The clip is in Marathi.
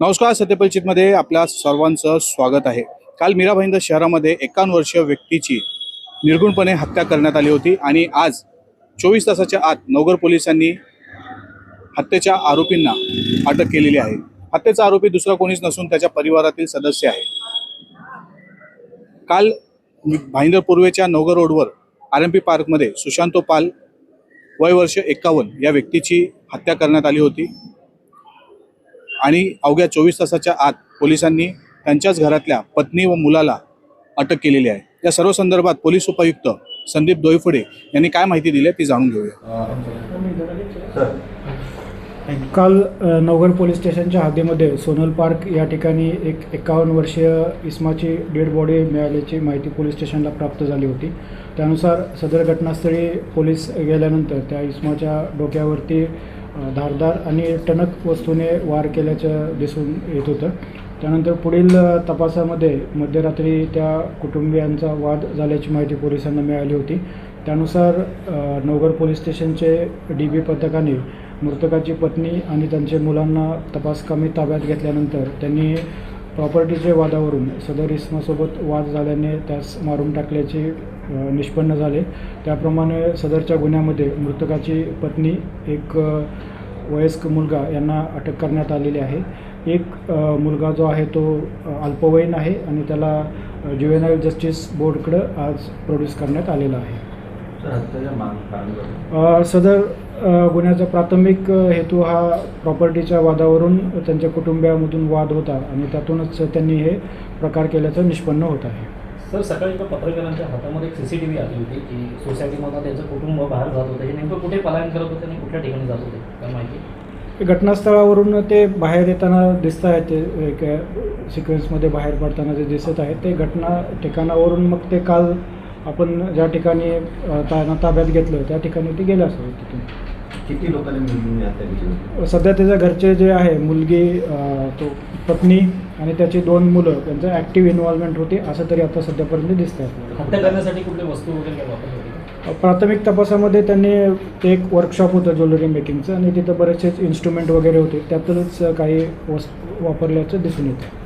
नमस्कार सत्यपरिचितमध्ये आपल्या सर्वांचं स्वागत आहे. काल मीरा भाईंदर शहरामध्ये एकावन्न वर्षीय व्यक्तीची निर्गुणपणे हत्या करण्यात आली होती आणि आज चोवीस तासाच्या आत नवगर पोलिसांनी हत्येच्या आरोपींना अटक केलेली आहे. हत्येचा आरोपी दुसरा कोणीच नसून त्याच्या परिवारातील सदस्य आहे. काल भाईंदर पूर्वेच्या नवगर रोडवर आर एम पी पार्कमध्ये सुशांतो पाल वय वर्ष एक्कावन्न या व्यक्तीची हत्या करण्यात आली होती. आणि अवघ्या चोवीस तासाच्या आत पोलिसांनी त्यांच्याच घरातल्या पत्नी व मुलाला अटक केलेली आहे. या सर्व संदर्भात पोलीस उपायुक्त संदीप दोईफुडे यांनी काय माहिती दिली आहे ती जाणून घेऊया. काल नवगड नवघर पोलीस स्टेशनच्या हद्दीमध्ये सोनल पार्क या ठिकाणी एक एकावन्न वर्षीय इस्माची डेड बॉडी मिळाल्याची माहिती पोलीस स्टेशनला प्राप्त झाली होती. त्यानुसार सदर घटनास्थळी पोलीस गेल्यानंतर त्या इस्माच्या डोक्यावरती धारदार आणि टणक वस्तूने वार केल्याचं दिसून येत होतं. त्यानंतर पुढील तपासामध्ये मध्यरात्री त्या कुटुंबियांचा वाद झाल्याची माहिती पोलिसांना मिळाली होती. त्यानुसार नवगर पोलीस स्टेशनचे डी बी पथकाने मृतकाची पत्नी आणि त्यांच्या मुलांना तपासकामी ताब्यात घेतल्यानंतर त्यांनी प्रॉपर्टीच्या वादावरून सदर इस्मासोबत वाद झाल्याने त्यास मारून टाकल्याचे निष्पन्न झाले. त्याप्रमाणे सदरच्या गुन्ह्यामध्ये मृतकाची पत्नी एक वयस्क मुलगा यांना अटक करण्यात आलेली आहे. एक मुलगा जो आहे तो अल्पवयीन आहे आणि त्याला ज्युएनाईल जस्टिस बोर्डकडं आज प्रोड्यूस करण्यात आलेला आहे. सदर गुन्ह्याचा प्राथमिक हेतू हा प्रॉपर्टीच्या वादावरून त्यांच्या कुटुंबियामधून वाद होता आणि त्यातूनच त्यांनी हे प्रकार केल्याचं निष्पन्न होत आहे. सर सकाळी एका पत्रकारांच्या हातामध्ये एक सी सी टी व्ही आली होती की सोसायटीमधनं त्यांचं कुटुंब बाहेर जात होतं. हे नेमकं कुठे पलायन करत होते आणि कुठल्या ठिकाणी जात होते? काय माहिती? घटनास्थळावरून ते बाहेर येताना दिसत आहेत ते एक सिक्वेन्समध्ये बाहेर पडताना जे दिसत आहेत ते घटना ठिकाणावरून मग ते काल आपण ज्या ठिकाणी त्यांना ताब्यात घेतलं त्या ठिकाणी ते गेले असावे तिथून किती लोकांनी मिळून सध्या त्याच्या घरचे जे आहे मुलगी अ, तो पत्नी आणि त्याची दोन मुलं त्यांचं ॲक्टिव्ह इन्व्हॉल्वमेंट होती असं तरी आता सध्यापर्यंत दिसतं आहे हत्या करण्यासाठी कुठली वस्तू वगैरे काय वापरली होती का? प्राथमिक तपासामध्ये त्यांनी ते एक वर्कशॉप होतं ज्वेलरी मेकिंगचं आणि तिथं बरेचसेच इन्स्ट्रुमेंट वगैरे होते त्यातूनच काही वस्तू वापरल्याचं दिसून येतं.